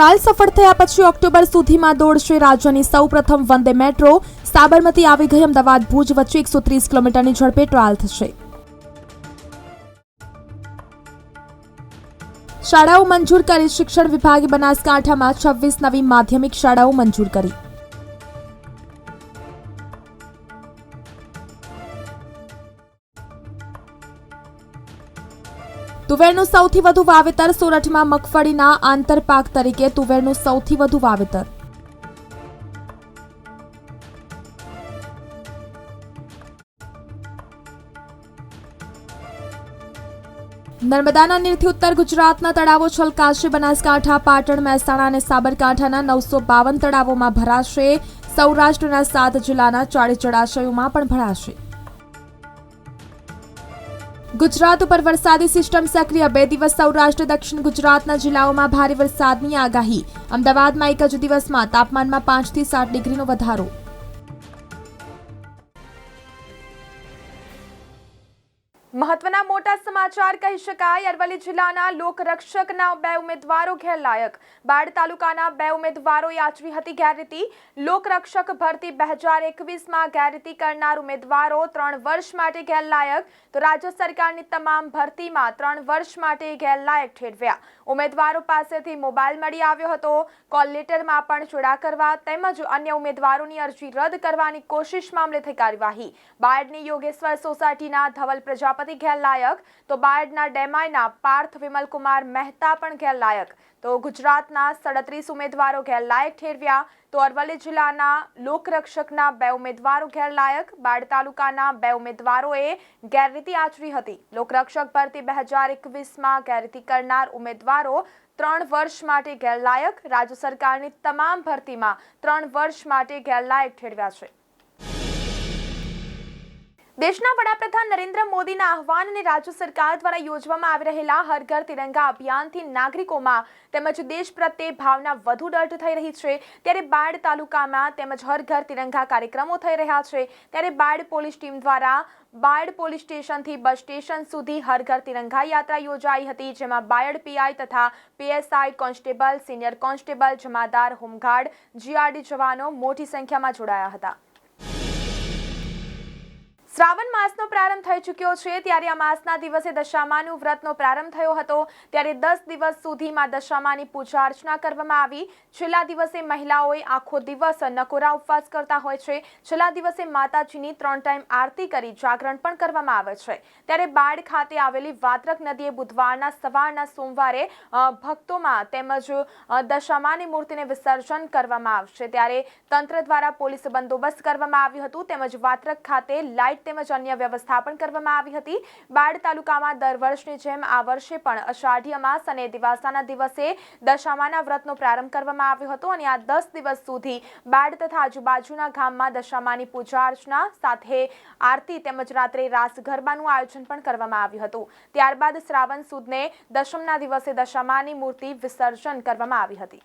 Trial સફળ થયા પછી ઓક્ટોબર સુધીમાં દોડશે રાજ્યની સૌપ્રથમ વંદે મેટ્રો. સાબરમતી આવી ગઈ અમદાવાદ ભુજ વચ્ચે એકસો ત્રીસ કિલોમીટરની ઝડપે ટ્રાયલ થશે. શાળાઓ મંજૂર કરી શિક્ષણ વિભાગે બનાસકાંઠામાં છવ્વીસ નવી માધ્યમિક શાળાઓ મંજૂર કરી. તુવેરનું સૌથી વધુ વાવેતર સુરતમાં મગફળીના આંતરપાક તરીકે તુવેરનું સૌથી વધુ વાવેતર. નર્મદાના નીરથી ઉત્તર ગુજરાતના તળાવો છલકાશે, બનાસકાંઠા, પાટણ, મહેસાણા અને સાબરકાંઠાના નવસો બાવન તળાવોમાં ભરાશે. સૌરાષ્ટ્રના સાત જિલ્લાના ચાળીસ જળાશયોમાં પણ ભરાશે. ગુજરાત ઉપર વરસાદી સિસ્ટમ સક્રિય. બે દિવસ સૌરાષ્ટ્ર, દક્ષિણ ગુજરાતના જિલ્લાઓમાં ભારે વરસાદની આગાહી. અમદાવાદમાં એક જ દિવસમાં તાપમાનમાં પાંચથી સાત ડિગ્રીનો વધારો. મહત્વના મોટા સમાચાર કહી શકાય. અરવલ્લી જિલ્લાના લોકરક્ષકના બે ઉમેદવારો ગેરલાયક બાળ તાલુકાના બે ઉમેદવારોએ આચરી હતી ગેરરીતિ. લોકરક્ષક ભરતી બે હજાર એકવીસમાં ગેરરીતિ કરનાર ઉમેદવારો ત્રણ વર્ષ માટે ગેરલાયક તો રાજ્ય સરકારની તમામ ભરતીમાં ત્રણ વર્ષ માટે ગેરલાયક ઠેરવ્યા. ઉમેદવારો પાસેથી મોબાઈલ મળી આવ્યો હતો. કોલ લેટરમાં પણ ચોડા કરવા તેમજ અન્ય ઉમેદવારોની અરજી રદ કરવાની કોશિશ મામલે થઈ કાર્યવાહી. બાયડની યોગેશ્વર સોસાયટીના ધવલ પ્રજાપતિ ગેરલાયક તો બાયડના ડેમાયના પાર્થ વિમલકુમાર મહેતા પણ ઘેરલાયક. તો ગુજરાતના સડત્રીસ ઉમેદવારો ઘેરલાયક ઠેરવ્યા, તો અરવલ્લી જિલ્લાના લોકરક્ષકના બે ઉમેદવારો ઘેરલાયક બાડ તાલુકાના બે ઉમેદવારોએ ગેરરીતિ આચરી હતી. લોકરક્ષક ભરતી બે હજાર એકવીસમાં ગેરરીતિ કરનાર ઉમેદવારો ત્રણ વર્ષ માટે ગેરલાયક રાજ્ય સરકારની તમામ ભરતીમાં ત્રણ વર્ષ માટે ગેરલાયક ઠેરવ્યા છે. દેશના વડાપ્રધાન નરેન્દ્ર મોદીના આહવાન અને રાજ્ય સરકાર દ્વારા યોજવામાં આવી રહેલા હર ઘર તિરંગા અભિયાનથી નાગરિકોમાં તેમજ દેશ પ્રત્યે ભાવના વધુ દઢ થઈ રહી છે. ત્યારે બાડ તાલુકામાં તેમજ હર ઘર તિરંગા કાર્યક્રમો થઈ રહ્યા છે. ત્યારે બાળ પોલીસ ટીમ દ્વારા બાયડ પોલીસ સ્ટેશનથી બસ સ્ટેશન સુધી હર ઘર તિરંગા યાત્રા યોજાઈ હતી, જેમાં બાયડ પીઆઈ તથા પીએસઆઈ કોન્સ્ટેબલ, સિનિયર કોન્સ્ટેબલ, જમાદાર, હોમગાર્ડ, જીઆરડી જવાનો મોટી સંખ્યામાં જોડાયા હતા. શ્રાવણ માસનો પ્રારંભ થઈ ચૂક્યો છે. ત્યારે આ માસના દિવસે દશામાનું વ્રતનો પ્રારંભ થયો હતો. ત્યારે દસ દિવસ સુધીમાં દશામાની પૂજા અર્ચના કરવામાં આવી. છેલ્લા દિવસે મહિલાઓએ આખો દિવસ નકોરા ઉપવાસ કરતા હોય છે. છેલ્લા દિવસે માતાજીની ત્રણ ટાઈમ આરતી કરી જાગરણ પણ કરવામાં આવે છે. ત્યારે બાળ ખાતે આવેલી વાત્રક નદીએ બુધવારના સવારના સોમવારે ભક્તોમાં તેમજ દશામાની મૂર્તિને વિસર્જન કરવામાં આવશે. ત્યારે તંત્ર દ્વારા પોલીસ બંદોબસ્ત કરવામાં આવ્યું હતું. તેમજ વાત્રક ખાતે લાઇટ તેમજ અન્ય વ્યવસ્થા પણ કરવામાં આવી હતી. બાળ તાલુકામાં દર વર્ષની જેમ આ વર્ષે પણ અષાઢી અમાસ અને દિવાસાના દિવસે દશામાના વ્રતનો પ્રારંભ કરવામાં આવ્યો હતો અને આ દસ દિવસ સુધી બાળ તથા આજુબાજુના ગામમાં દશામાની પૂજા અર્ચના સાથે આરતી તેમજ રાત્રે રાસ ગરબાનું આયોજન પણ કરવામાં આવ્યું હતું. ત્યારબાદ શ્રાવણ સુદને દશમના દિવસે દશામાની મૂર્તિ વિસર્જન કરવામાં આવી હતી.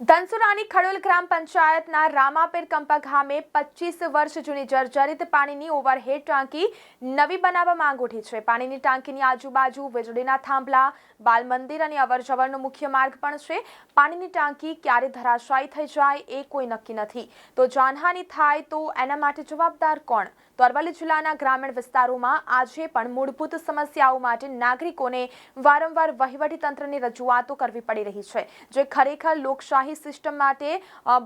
ધનસુરાની ખડોલ ગ્રામ પંચાયતના રામાપીર કંપા ગામે પચીસ વર્ષ જૂની જર્જરિત પાણીની ઓવરહેડ ટાંકી નવી બનાવવા માંગ ઉઠી છે. પાણીની ટાંકીની આજુબાજુ વીજળીના થાંભલા, બાલ મંદિર અને અવરજવરનો મુખ્ય માર્ગ પણ છે. પાણીની ટાંકી ક્યારે ધરાશાયી થઈ જાય એ કોઈ નક્કી નથી. તો જાનહાનિ થાય તો એના માટે જવાબદાર કોણ? તો અરવલ્લી જિલ્લાના ગ્રામીણ વિસ્તારોમાં આજે પણ મૂળભૂત સમસ્યાઓ માટે નાગરિકોને વારંવાર વહીવટી તંત્રની રજૂઆતો કરવી પડી રહી છે, જે ખરેખર લોકશાહી સિસ્ટમ માટે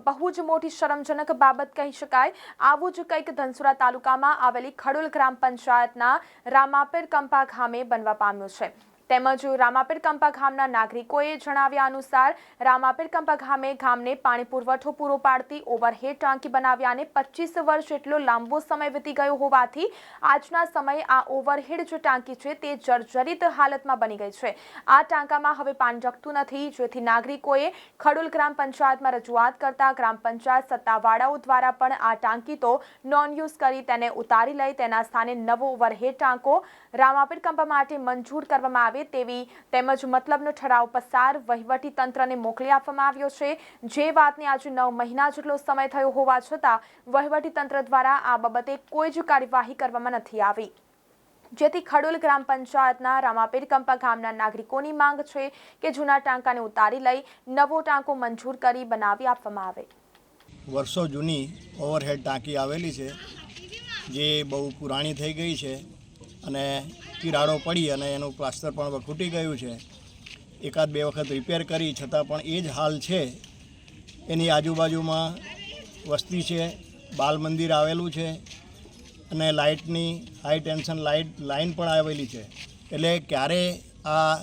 બહુ જ મોટી શરમજનક બાબત કહી શકાય. આવું જ કંઈક ધનસુરા તાલુકામાં આવેલી ખડોલ ગ્રામ પંચાયતના રામાપીર કંપા ગામે બનવા પામ્યું છે. તેમજ રામાપીર કંપા ગામના નાગરિકોએ જણાવ્યા અનુસાર રામાપીર કંપા ગામે ગામને પાણી પુરવઠો પૂરો પાડતી ઓવરહેડ ટાંકી બનાવ્યાને પચીસ વર્ષ જેટલો લાંબો સમય વીતી ગયો હોવાથી આજના સમયે આ ઓવરહેડ જે ટાંકી છે તે જર્જરિત હાલતમાં બની ગઈ છે. આ ટાંકામાં હવે પાણી જગતું નથી, જેથી નાગરિકોએ ખડુલ ગ્રામ પંચાયતમાં રજૂઆત કરતા ગ્રામ પંચાયત સત્તાવાળાઓ દ્વારા પણ આ ટાંકી તો નોન યુઝ કરી તેને ઉતારી લઈ તેના સ્થાને નવો ઓવરહેડ ટાંકો રામાપીર કંપા માટે મંજૂર કરવામાં આવે તેવી તેમજ મતલબનો ઠરાવ પસાર વહીવટી તંત્રને મોકલી આપવામાં આવ્યો છે. જે વાતને આજે નવ મહિના જેટલો સમય થયો હોવા છતાં વહીવટી તંત્ર દ્વારા આ બાબતે કોઈ જ કાર્યવાહી કરવામાં નથી આવી. જેથી ખડોલ ગ્રામ પંચાયતના રામાપીર કંપા ગામના નાગરિકોની માંગ છે કે જૂના ટાંકાને ઉતારી લઈ નવો ટાંકો મંજૂર કરી બનાવી આપવામાં આવે. વર્ષો જૂની ઓવરહેડ ટાંકી આવેલી છે, જે બહુ પુરાણી થઈ ગઈ છે. અને તિરાડો પડી અને એનું પ્લાસ્ટર પણ તૂટી ગયું છે. એકાદ બે વખત રિપેર કરી, છતાં પણ એ જ હાલ છે. એની આજુબાજુમાં વસ્તી છે, બાલ મંદિર આવેલું છે અને લાઇટની હાઈ ટેન્શન લાઇટ લાઇન પણ આવેલી છે. એટલે ક્યારે આ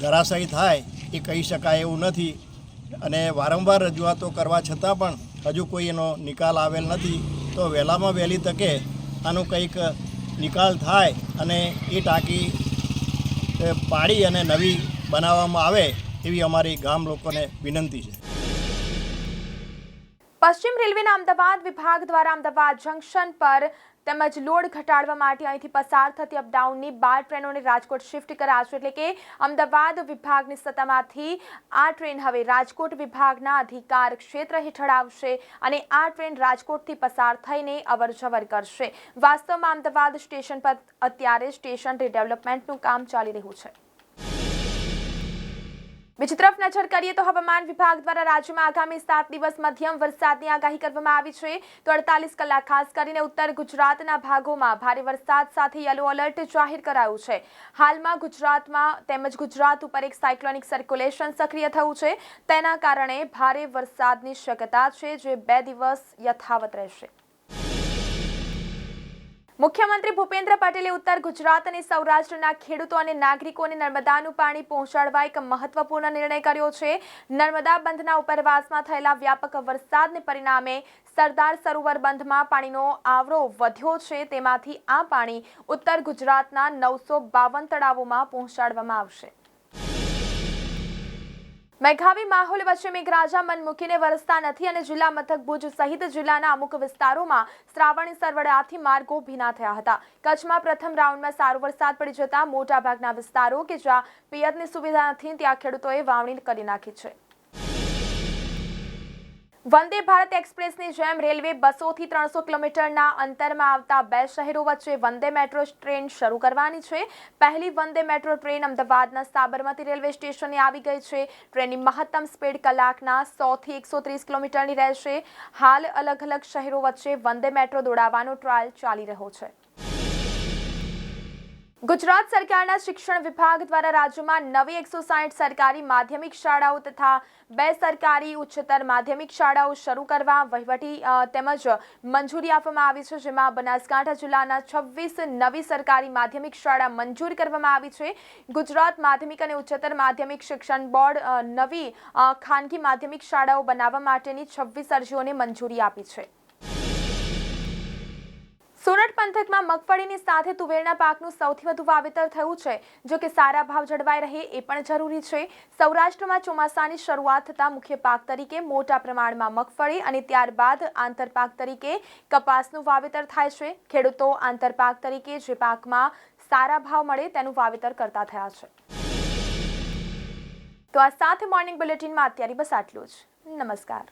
ધરાશાયી થાય એ કહી શકાય એવું નથી અને વારંવાર રજૂઆતો કરવા છતાં પણ હજુ કોઈ એનો નિકાલ આવેલ નથી. તો વહેલામાં વહેલી તકે આનું કંઈક નિકાલ થાય અને એ ટાંકી પાડી અને નવી બનાવવામાં આવે એવી અમારી ગામ લોકોને વિનંતી છે. પશ્ચિમ રેલવેના અમદાવાદ વિભાગ દ્વારા અમદાવાદ જંકશન પર તેમજ લોડ ઘટાડવા માટે અહીંથી પસાર થતી અપડાઉનની બાર ટ્રેનોને રાજકોટ શિફ્ટ કરાશે, એટલે કે અમદાવાદ વિભાગની સત્તામાંથી આ ટ્રેન હવે રાજકોટ વિભાગના અધિકાર ક્ષેત્ર હેઠળ આવશે અને આ ટ્રેન રાજકોટથી પસાર થઈને અવરજવર કરશે. વાસ્તવમાં અમદાવાદ સ્ટેશન પર અત્યારે સ્ટેશન રીડેવલપમેન્ટનું કામ ચાલી રહ્યું છે. બીજી તરફ નજર કરીએ તો હવામાન વિભાગ દ્વારા રાજ્યમાં આગામી સાત દિવસ મધ્યમ વરસાદની આગાહી કરવામાં આવી છે. તો અડતાલીસ કલાક ખાસ કરીને ઉત્તર ગુજરાતના ભાગોમાં ભારે વરસાદ સાથે યલો એલર્ટ જાહેર કરાયું છે. હાલમાં ગુજરાતમાં તેમજ ગુજરાત ઉપર એક સાયક્લોનિક સર્ક્યુલેશન સક્રિય થયું છે. તેના કારણે ભારે વરસાદની શક્યતા છે, જે બે દિવસ યથાવત રહેશે. મુખ્યમંત્રી ભૂપેન્દ્ર પટેલે ઉત્તર ગુજરાત અને સૌરાષ્ટ્રના ખેડૂતો અને નાગરિકોને નર્મદાનું પાણી પહોંચાડવા એક મહત્વપૂર્ણ નિર્ણય કર્યો છે. નર્મદા બંધના ઉપરવાસમાં થયેલા વ્યાપક વરસાદને પરિણામે સરદાર સરોવર બંધમાં પાણીનો આવરો વધ્યો છે. તેમાંથી આ પાણી ઉત્તર ગુજરાતના નવસો બાવન તળાવોમાં પહોંચાડવામાં આવશે. મેઘાવી માહોલ વચ્ચે મેઘરાજા મન મૂકીને વરસતા નથી અને જિલ્લા મથક ભુજ સહિત જિલ્લાના અમુક વિસ્તારોમાં શ્રાવણી સરવડાથી માર્ગો ભીના થયા હતા. કચ્છમાં પ્રથમ રાઉન્ડમાં સારો વરસાદ પડી જતા મોટાભાગના વિસ્તારો કે જ્યાં પિયતની સુવિધા નથી, ત્યાં ખેડૂતોએ વાવણી કરી નાખી છે. વંદે ભારત એક્સપ્રેસની જેમ રેલવે બસોથી ત્રણસો કિલોમીટરના અંતરમાં આવતા બે શહેરો વચ્ચે વંદે મેટ્રો ટ્રેન શરૂ કરવાની છે. પહેલી વંદે મેટ્રો ટ્રેન અમદાવાદના સાબરમતી રેલવે સ્ટેશને આવી ગઈ છે. ટ્રેનની મહત્તમ સ્પીડ કલાકના સોથી એકસો ત્રીસ કિલોમીટરની રહેશે. હાલ અલગ અલગ શહેરો વચ્ચે વંદે મેટ્રો દોડાવવાનો ટ્રાયલ ચાલી રહ્યો છે. ગુજરાત સરકારના શિક્ષણ વિભાગ દ્વારા રાજ્યમાં નવી એકસો સાઠ સરકારી માધ્યમિક શાળાઓ તથા બે સરકારી ઉચ્ચતર માધ્યમિક શાળાઓ શરૂ કરવા વહીવટી તેમજ મંજૂરી આપવામાં આવી છે, જેમાં બનાસકાંઠા જિલ્લાના છવ્વીસ નવી સરકારી માધ્યમિક શાળા મંજૂર કરવામાં આવી છે. ગુજરાત માધ્યમિક અને ઉચ્ચતર માધ્યમિક શિક્ષણ બોર્ડ નવી ખાનગી માધ્યમિક શાળાઓ બનાવવા માટેની છવ્વીસ અરજીઓને મંજૂરી આપી છે. સોરઠ પંથકમાં મગફળીની સાથે તુવેરના પાકનું સૌથી વધુ વાવેતર થયું છે. જો કે સારા ભાવ જળવાઈ રહે એ પણ જરૂરી છે. સૌરાષ્ટ્રમાં ચોમાસાની શરૂઆત થતાં મુખ્ય પાક તરીકે મોટા પ્રમાણમાં મગફળી અને ત્યારબાદ આંતરપાક તરીકે કપાસનું વાવેતર થાય છે. ખેડૂતો આંતરપાક તરીકે જે પાકમાં સારા ભાવ મળે તેનું વાવેતર કરતા થયા છે. તો આ સાથે મોર્નિંગ બુલેટિનમાં અત્યારે બસ આટલું જ. નમસ્કાર.